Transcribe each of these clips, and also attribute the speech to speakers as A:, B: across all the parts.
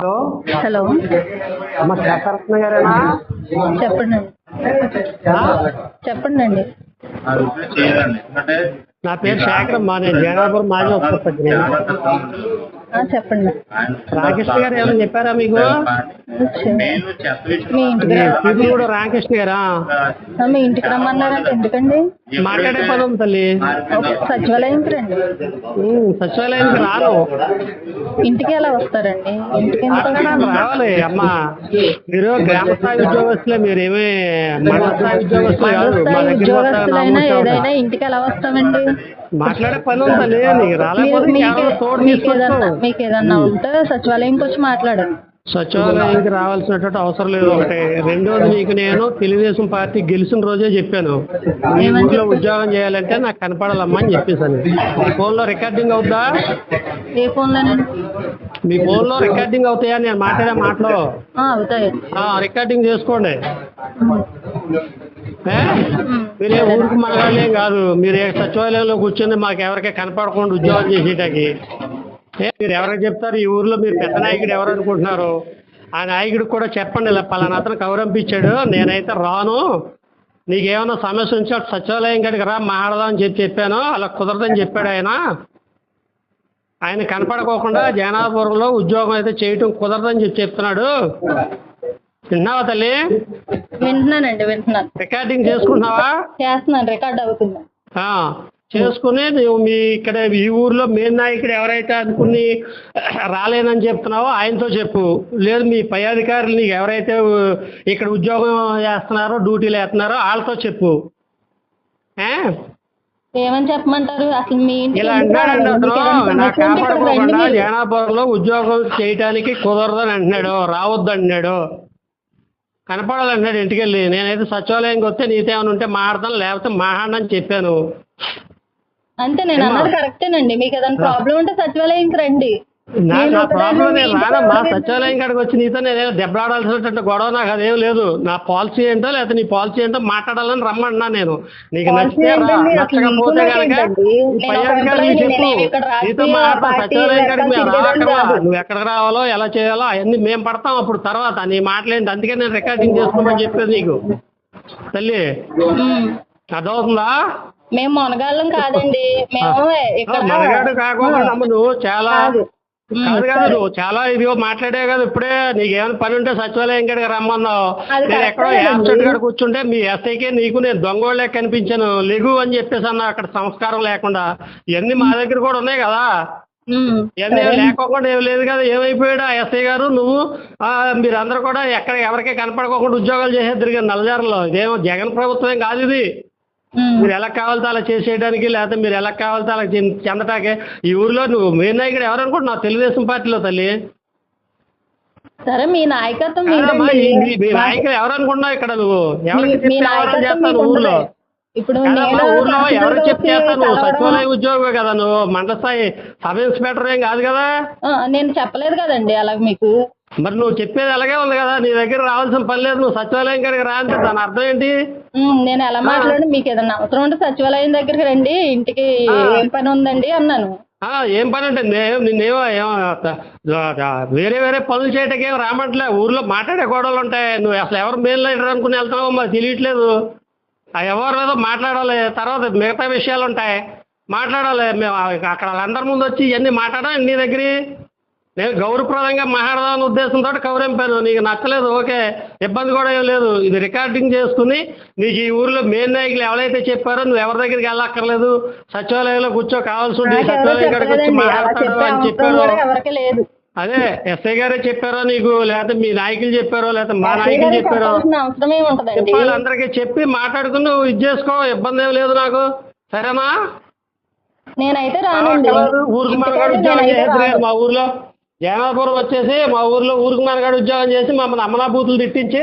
A: Hello?
B: Hello.
A: అమ్మ శేఖరత్న గారేనా?
B: చెప్పండి? చెప్పండి అండి
A: నా పేరు శేఖర్ అమ్మా నేను జనాపురం మాజీ
B: ఆ, చెప్పండి.
A: రామకృష్ణ గారు ఏమైనా చెప్పారా మీకు?
B: మీ ఇంటికి
A: ఇప్పుడు కూడా రామకృష్ణ గారా?
B: మీ ఇంటికి రమ్మన్నారంటే ఎందుకండి?
A: మాట్లాడే పని ఉంది తల్లి.
B: సచివాలయంకి రండి.
A: సచివాలయానికి రాను.
B: ఇంటికి ఎలా వస్తారండి? ఇంటికి
A: రావాలి అమ్మా. మీరు గ్రామ స్థాయి ఉద్యోగస్తులే మీరేమీ మండల స్థాయి ఉద్యోగస్తులు
B: ఉద్యోగస్తులైనా ఏదైనా ఇంటికి ఎలా వస్తామండి?
A: మాట్లాడే పని ఉంది? రాలేకపోతే తోడు
B: మీకు ఏదన్నా
A: తీసుకొచ్చు
B: మీకు ఏదన్నా ఉంటే సచివాలయంకి వచ్చి మాట్లాడండి.
A: సచివాలయానికి రావాల్సినటువంటి అవసరం లేదు. ఒకటి రెండోది మీకు నేను తెలుగుదేశం పార్టీ గెలిచిన రోజే చెప్పాను. ఊర్లో
B: చెప్పారు?
A: ఉద్యోగం చేయాలంటే నాకు కనపడాలమ్మా అని చెప్పేసాను. మీ ఫోన్లో రికార్డింగ్ అవుద్దా?
B: ఏ ఫోన్లోనండి
A: మీ ఫోన్లో రికార్డింగ్ అవుతాయా? నేను మాట్లాడే మాటలు.
B: అవుతాయి.
A: రికార్డింగ్ చేసుకోండి? మీరే ఊరికి మనగాళ్ళేం కాదు. మీరు సచివాలయంలో కూర్చొని మాకు ఎవరికి కనపడకుండా ఉద్యోగం చేసేటకి. ఏ మీరు ఎవరికి చెప్తారు? ఈ ఊర్లో మీరు పెద్ద నాయకుడు ఎవరు అనుకుంటున్నారు? ఆ నాయకుడికి కూడా చెప్పండి ఇలా పలానా అతను కౌరంపించాడు నేనైతే రాను. నీకేమైనా సమస్య ఉంచి అటు సచివాలయం కాడికి రా మాట్లాడదాం అని చెప్పి చెప్పాను. అలా కుదరదని చెప్పాడు ఆయన. ఆయన కనపడకోకుండా జనాపురంలో ఉద్యోగం అయితే చేయటం కుదరదని చెప్పి చెప్తున్నాడు. విన్నావా తల్లి?
B: వింటున్నానండి వింటున్నాను.
A: రికార్డింగ్ చేసుకుంటున్నావా?
B: చేస్తున్నాను రికార్డ్ అవుతుంది
A: చేసుకుని నువ్వు మీ ఇక్కడ ఈ ఊర్లో మెయిన్ నాయకుడు ఎవరైతే అనుకుని రాలేనని చెప్తున్నావో ఆయనతో చెప్పు. లేదు మీ పై అధికారులు నీకు ఎవరైతే ఇక్కడ ఉద్యోగం చేస్తున్నారో డ్యూటీలు వేస్తున్నారో వాళ్ళతో చెప్పు?
B: ఏమని చెప్పమంటారు? అసలు మీ
A: ఇలా? అతను. జనాభాలో ఉద్యోగం చేయటానికి కుదరదని అంటున్నాడు. రావద్దు అంటున్నాడు. కనపడాలన్నాడు ఇంటికి వెళ్ళి నేనైతే సచివాలయంకి వస్తే నీతో ఏమైనా ఉంటే మాట్లాడతాను లేకపోతే మాట్లాడనని చెప్పాను.
B: అంతే నేను అన్నది కరెక్టేనండి మీకు ఏదైనా ప్రాబ్లం ఉంటే సచివాలయంకి రండి.
A: నా ప్రాబ్లం నేను రానమ్మా. సచివాలయం కాడికి వచ్చి నీతో నేను ఏదో దెబ్బలాడాల్సినటువంటి గొడవ నాకు అదేం లేదు. నా పాలసీ ఏంటో లేకపోతే నీ పాలసీ ఏంటో మాట్లాడాలని రమ్మన్నా నేను. నీకు నచ్చితే నచ్చకపోతే కనుక? పై చెప్పు. నీతో సచివాలయం కాడికి మేము. నువ్వు ఎక్కడికి రావాలో ఎలా చేయాలో అవన్నీ మేము పడతాం అప్పుడు తర్వాత. నీ మాటలేంటి? అందుకే నేను రికార్డింగ్ చేసుకోమని చెప్పేది నీకు. తల్లి. అదవుతుందా
B: మేము మొనగాళ్ళం కాదండి. మేము ఇక్కడ
A: మనగాడు కాకుండా నువ్వు చాలా
B: కాదు.
A: కాదు నువ్వు చాలా ఇదిగో మాట్లాడే కదా ఇప్పుడే నీకేమైనా పని ఉంటే సచివాలయం కాడికి రమ్మన్నావు
B: అది
A: నేను ఎక్కడో
B: కరెక్టేనండి.
A: యాబ్సెంట్ కాడ కూర్చుంటే మీ ఎస్ఐకే నీకు నేను దొంగోళ్ళే కనిపించాను లెగు అని చెప్పేసి అన్న అక్కడ సంస్కారం లేకుండా ఇవన్నీ మా దగ్గర కూడా ఉన్నాయి కదా
B: ఉమ్.
A: ఇవన్నీ లేకోకుండా ఏం లేదు కదా ఏమైపోయాడు ఆ ఎస్ఐ గారు నువ్వు ఆ, మీరందరూ కూడా ఎక్కడ ఎవరికీ కనపడకోకుండా ఉద్యోగాలు చేసేద్దరు కదా నల్లజారులో ఇదేమో జగన్ ప్రభుత్వం కాదు ఇది. మీరు ఎలా కావాలితే అలా చేసేయడానికి లేకపోతే మీరు ఎలా కావాలితే అలా చెంద- చెందటానికి ఈ ఊర్లో నువ్వు మెయిన్ నాయకుడు ఎవరు అనుకుంటున్నావు తెలుగుదేశం పార్టీలో తల్లి?
B: సరే మీ నాయకత్వం
A: మీ- మీ ఎవరు అనుకుంటున్నావు ఇక్కడ నువ్వు? ఎవరికి
B: మీ- మీ
A: చేస్తాను ఊర్లో.
B: ఇప్పుడు
A: ఊర్లో ఎవరు
B: తహసీల్దార్కి
A: చెప్తే చేస్తాను నువ్వు సచివాలయ ఉద్యోగమే కదా నువ్వు. మండల స్థాయి సబ్ ఇన్స్పెక్టర్ ఏం కాదు కదా?
B: నేను చెప్పలేదు కదండి అలా మీకు.
A: మరి నువ్వు చెప్పేది అలాగే ఉంది కదా. నీ దగ్గర రావాల్సిన పని లేదు. నువ్వు సచివాలయం కాడికి రా అంటే దాని అర్థం ఏంటి?
B: నేను ఎలా మాట్లాడి మీకు ఏదైనా అవసరం ఉంటే సచివాలయం దగ్గరికి రండి ఇంటికి ఏం పని ఉందండి అన్నాను.
A: ఆ, ఏం పని అంటే నిన్నేమో ఏమో వేరే వేరే పనులు చేయటానికి ఏం రామట్లే ఊర్లో మాట్లాడే గొడవలు ఉంటాయి. నువ్వు అసలు ఎవరు మేలు లీడర్ అనుకుని వెళ్తున్నావో మాకు తెలియట్లేదు. ఆ ఎవరు ఏదో మాట్లాడాలి. తర్వాత మిగతా విషయాలు ఉంటాయి. మాట్లాడాలి. మేము ఆ- అక్కడ వాళ్ళందరి ముందు వచ్చి ఇవన్నీ మాట్లాడడం నీ దగ్గర. నేను గౌరవప్రదంగా మాట్లాడదామని ఉద్దేశంతో కౌరింపాను నీకు నచ్చలేదు ఓకే. ఇబ్బంది కూడా ఏం లేదు. ఇది రికార్డింగ్ చేసుకుని నీకు ఈ ఊర్లో మెయిన్ నాయకులు ఎవరైతే చెప్పారో నువ్వు ఎవరి దగ్గరికి వెళ్ళక్కర్లేదు. సచివాలయంలో కూర్చో కావాల్సి ఉంటే సచివాలయం కాడికి వచ్చి మాట్లాడతాడు అని చెప్పారు. అదే ఎస్ఐ గారే చెప్పారో నీకు లేకపోతే మీ నాయకులు చెప్పారో లేకపోతే మా నాయకులు చెప్పారో? చెప్పాలి అందరికీ చెప్పి మాట్లాడుకుని నువ్వు ఇది చేసుకో ఇబ్బంది ఏం లేదు నాకు. సరేనా?
B: నేనైతే రానండి.
A: ఊరికి
B: రాను.
A: మా ఊర్లో. జనాపురం వచ్చేసి మా ఊర్లో ఊరికి మనగాడు ఉద్యోగం చేసి మమ్మల్ని అమ్మనా బూతులు తిట్టించి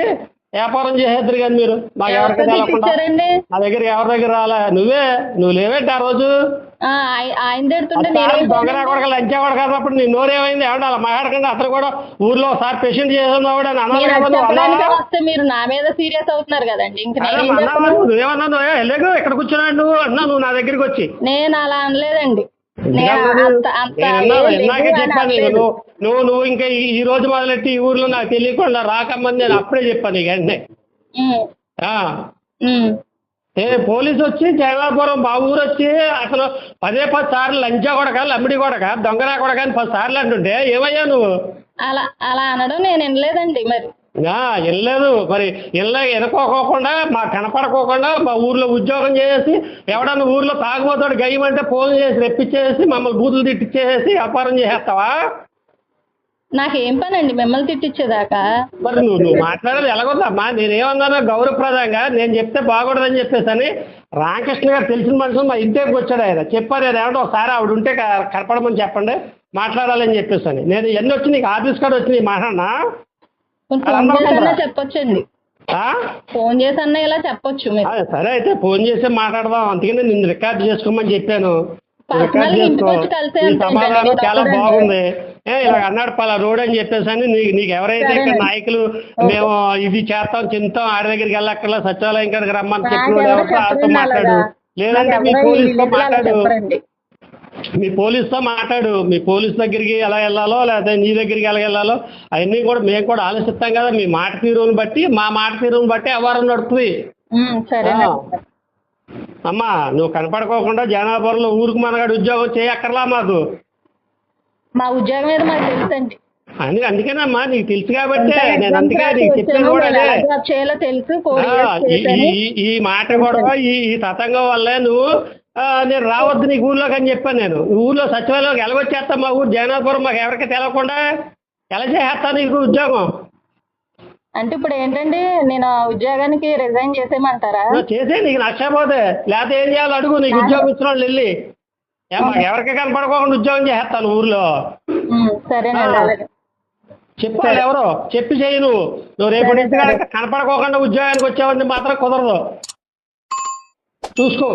A: వ్యాపారం చేసేద్దరు కానీ మీరు. మాకు ఎవరికి నా దగ్గర ఎవరి దగ్గర రాలే. నువ్వే నువ్వు లేవేంటి ఆ రోజు?
B: ఆయన తిడుతుంటే
A: దొంగరా కూడా లంచా కూడా కాదప్పుడు నీ నోరేమైంది? ఏమన్నా అలా మాట్లాడకుండా అతను కూడా ఊర్లో ఒకసారి పేషెంట్
B: చెప్పడానికి
A: అన్నావా?
B: వస్తే మీరు నా మీద సీరియస్ అవుతున్నారు కదండి?
A: నువ్వేమన్నా నువ్వు వెళ్ళకు ఇక్కడ కూర్చున్నాడు నువ్వు అన్నా నువ్వు నా దగ్గరికి వచ్చి.
B: నేను అలా అనలేదండి.
A: ఇందాకే చెప్పాను. నువ్వు నువ్వు నువ్వు ఇంకా ఈ- రోజు మొదలెట్టి ఈ ఊర్లో నాకు తెలియకుండా రాకమ్మని నేను అప్పుడే చెప్పాను వెంటనే.
B: ఉమ్.
A: ఏ పోలీసు వచ్చి జగన్నాపురం మా ఊరు వచ్చి అసలు పదే పది సార్లు లంచా కొడక లమ్మిడి కొడక దొంగరా కొడక అని పది సార్లు అంటుంటే ఏమయ్యా నువ్వు
B: అలా అలా అనడం నేను వినలేదండి మరి
A: వెళ్ళలేదు. మరి వెళ్ళ ఎనుకోకోకుండా మా కనపడకోకుండా మా ఊర్లో ఉద్యోగం చేసి ఎవడన్నా ఊర్లో తాగుబోతాడు గయ్యమంటే ఫోన్ చేసి రెప్పించేసి మమ్మల్ని బూతులు తిట్టించేసి వ్యాపారం చేసేస్తావా?
B: నాకేం పని అండి మిమ్మల్ని తిట్టించేదాకా
A: మరి నువ్వు నువ్వు మాట్లాడేది ఎలాగొద్దమ్మా నేనేమన్నానో గౌరవప్రదంగా నేను చెప్తే బాగుండదని చెప్పేసి అని రామకృష్ణ గారు తెలిసిన మనుషులు మా ఇంటికి వచ్చాడు ఆయన. చెప్పారు నేను ఏమంటే ఒకసారి ఆవిడ ఉంటే కనపడమని చెప్పండి మాట్లాడాలని చెప్పేసి అని. నేను ఎన్ని వచ్చి నీకు ఆఫీస్ కాడ వచ్చి నీ మాట్లాడినా?
B: ఫోన్ చేసన్నా
A: అన్నమాట.
B: చెప్పొచ్చండి
A: ఆ?
B: ఫోన్ చేసన్నా ఇలా చెప్పొచ్చు మీరు
A: సరే అయితే ఫోన్ చేసి మాట్లాడదాం అందుకని నిన్ను రికార్డ్ చేసుకోమని చెప్పాను రికార్డ్ చేసుకో సమాధానం
B: నేను
A: చాలా. బాగుంది ఇలా అన్నాడు పలా రోడ్ అని చెప్పేసి అని నీకు నీకు ఎవరైతే ఇక్కడ. నాయకులు మేము ఇది చేస్తాం చింతాం ఆడి దగ్గరికి వెళ్ళక్కర్లా సచివాలయం కాడికి రమ్మని చెప్పిన
B: చెప్పరండి
A: మాట్లాడు. లేదంటే మీ పోలీస్తో మాట్లాడు మీ పోలీస్తో మాట్లాడు. మీ పోలీస్ దగ్గరికి ఎలా వెళ్ళాలో లేకపోతే నీ దగ్గరికి ఎలా వెళ్ళాలో అవన్నీ కూడా మేము కూడా ఆలోచిస్తాం కదా. మీ మాట తీరుని బట్టి మా మాట తీరుని బట్టి వ్యవహారం ఆ. అమ్మా నువ్వు కనపడుకోకుండా జనాభాలో ఊరికి మనగాడు ఉద్యోగం చేయక్కర్లా మాకు.
B: మా ఉద్యోగం మీద మాకు తెలుసండి
A: అని అందుకేనమ్మా నీకు తెలుసు కాబట్టే నేను అందుకే నీకు
B: వచ్చానో,
A: కూడా అదే. ఈ- మాట కూడా ఈ తతంగం వల్లే నువ్వు నేను రావద్దు నీకు ఊర్లోకి అని చెప్పాను నేను. ఊర్లో సచివాలయం ఎలాగొచ్చేస్తా మా ఊరు? జగన్నాథపురం మాకు ఎవరికి తెలవకుండా ఎలా చేసేస్తా నీకు ఉద్యోగం?
B: అంటే ఇప్పుడు ఏంటండి నేను ఉద్యోగానికి రిజైన్ చేసేయమంటారా?
A: చేసే నీకు నచ్చకపోతే లేకపోతే ఏం చేయాలో అడుగు నీకు ఉద్యోగం ఇచ్చిన వాళ్ళు. వెళ్ళి ఎవరికి కనపడుకోకుండా ఉద్యోగం చేస్తాను ఊర్లో?
B: సరేనండి
A: చెప్పాలి ఎవరో? చెప్పి చేయి నువ్వు. నువ్వు రేపు నుంచి కనుక కనపడుకోకుండా ఉద్యోగానికి వచ్చావంటే మాత్రం కుదరదు. చూసుకో.